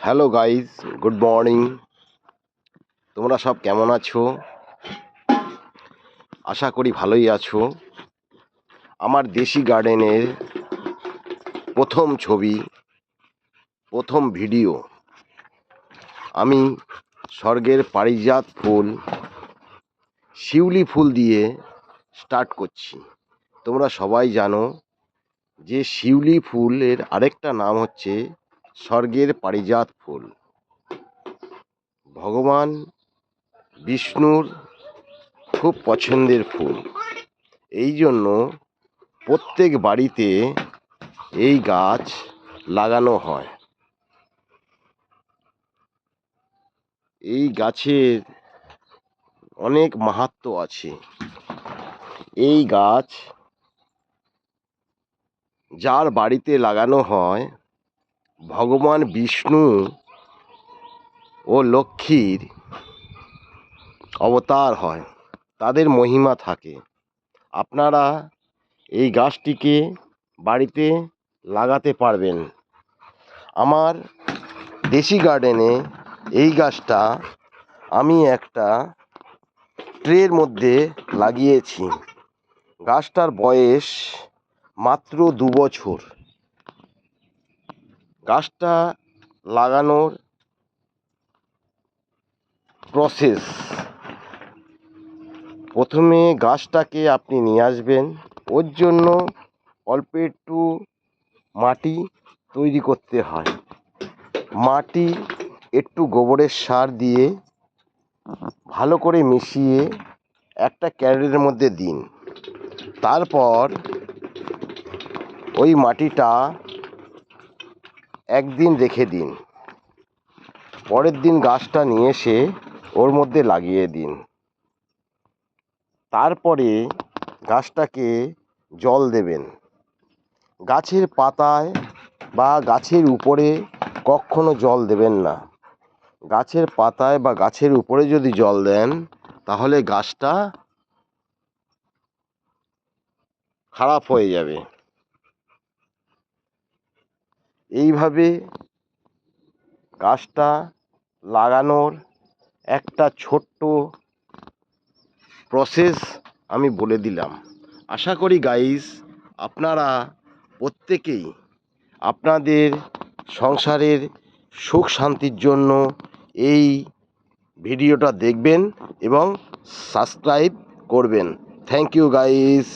Hello guys good morning তোমরা সব কেমন আছো? আশা করি ভালোই আছো। আমার দেশি গার্ডেনের প্রথম ছবি, প্রথম ভিডিও। আমি স্বর্গের পারিজাত ফুল, শিউলি ফুল দিয়ে স্টার্ট করছি। তোমরা সবাই জানো যে শিউলি ফুলের আরেকটা নাম হচ্ছে স্বর্গের পারিজাত ফুল। ভগবান বিষ্ণুর খুব পছন্দের ফুল। এই জন্য প্রত্যেক বাড়িতে এই গাছ লাগানো হয়। এই গাছের অনেক মাহাত্ম্য আছে। এই গাছ যার বাড়িতে লাগানো হয় ভগবান বিষ্ণু ও লক্ষ্মীর অবতার হয়, তাদের মহিমা থাকে। আপনারা এই গাছটিকে বাড়িতে লাগাতে পারবেন। আমার দেশি গার্ডেনে এই গাছটা আমি একটা ট্রের মধ্যে লাগিয়েছি। গাছটার বয়স মাত্র দু বছর। গাছটা লাগানোর প্রসেস প্রথমে গাছটাকে আপনি নিয়ে আসবেন। ওর জন্য অল্প একটু মাটি তৈরি করতে হয়। মাটি একটু গোবরের সার দিয়ে ভালো করে মিশিয়ে একটা ক্যারেটের মধ্যে দিন। তারপর ওই মাটিটা একদিন রেখে দিন। পরের দিন গাছটা নিয়ে এসে ওর মধ্যে লাগিয়ে দিন। তারপরে গাছটাকে জল দেবেন। গাছের পাতায় বা গাছের উপরে কখনো জল দেবেন না। গাছের পাতায় বা গাছের উপরে যদি জল দেন, তাহলে গাছটা খারাপ হয়ে যাবে। এইভাবে গাছটা লাগানোর একটা ছোট্ট প্রসেস আমি বলে দিলাম। আশা করি গাইস আপনারা প্রত্যেকেই আপনাদের সংসারের সুখ শান্তির জন্য এই ভিডিওটা দেখবেন এবং সাবস্ক্রাইব করবেন। Thank you guys